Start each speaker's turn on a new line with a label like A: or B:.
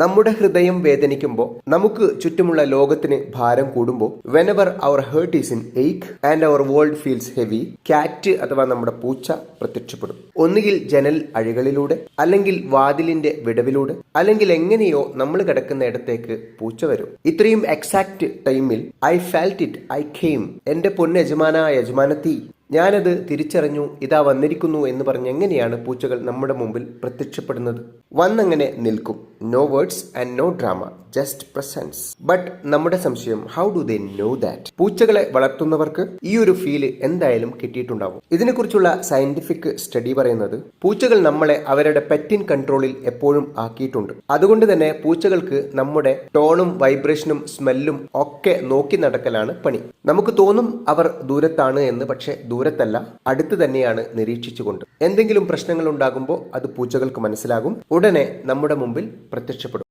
A: നമ്മുടെ ഹൃദയം വേദനിക്കുമ്പോൾ നമുക്ക് ചുറ്റുമുള്ള ലോകത്തിന് ഭാരം കൂടുമ്പോൾ whenever our heart is in ache and our world feels heavy cat അഥവാ നമ്മുടെ പൂച്ച പ്രത്യക്ഷപ്പെടും. ഒന്നുകിൽ ജനൽ അഴികളിലൂടെ അല്ലെങ്കിൽ വാതിലിന്റെ വിടവിലൂടെ അല്ലെങ്കിൽ എങ്ങനെയോ നമ്മൾ കിടക്കുന്ന ഇടത്തേക്ക് പൂച്ച വരും. ഇത്രയും എക്സാക്ട് ടൈമിൽ I felt it I came എന്റെ പൊന്ന് യജമാന യജമാനത്തി ഞാനത് തിരിച്ചറിഞ്ഞു ഇതാ വന്നിരിക്കുന്നു എന്ന് പറഞ്ഞ് എങ്ങനെയാണ് പൂച്ചകൾ നമ്മുടെ മുമ്പിൽ പ്രത്യക്ഷപ്പെടുന്നത്? വന്നങ്ങനെ നിൽക്കും. No words and no drama just presence but നമ്മുടെ സംശയം how do they know that പൂച്ചകളെ വളർത്തുന്നവർക്ക് ഈ ഒരു ഫീൽ എന്തായാലും കിട്ടിയിട്ടുണ്ടാവും. ഇതിനെക്കുറിച്ചുള്ള സയന്റിഫിക് സ്റ്റഡി പറയുന്നത് പൂച്ചകൾ നമ്മളെ അവരുടെ പെറ്റിൻ കൺട്രോളിൽ എപ്പോഴും ആക്കിയിട്ടുണ്ട്. അതുകൊണ്ട് തന്നെ പൂച്ചകൾക്ക് നമ്മുടെ ടോണും വൈബ്രേഷനും സ്മെല്ലും ഒക്കെ നോക്കി നടക്കലാണ് പണി. നമുക്ക് തോന്നും അവർ ദൂരത്താണ് എന്ന് പക്ഷെ ദൂരത്തല്ല അടുത്ത് തന്നെയാണ് നിരീക്ഷിച്ചുകൊണ്ട്. എന്തെങ്കിലും പ്രശ്നങ്ങൾ ഉണ്ടാകുമ്പോൾ അത് പൂച്ചകൾക്ക് മനസ്സിലാകും. ഉടനെ നമ്മുടെ മുമ്പിൽ പ്രത്യക്ഷപ്പെടും.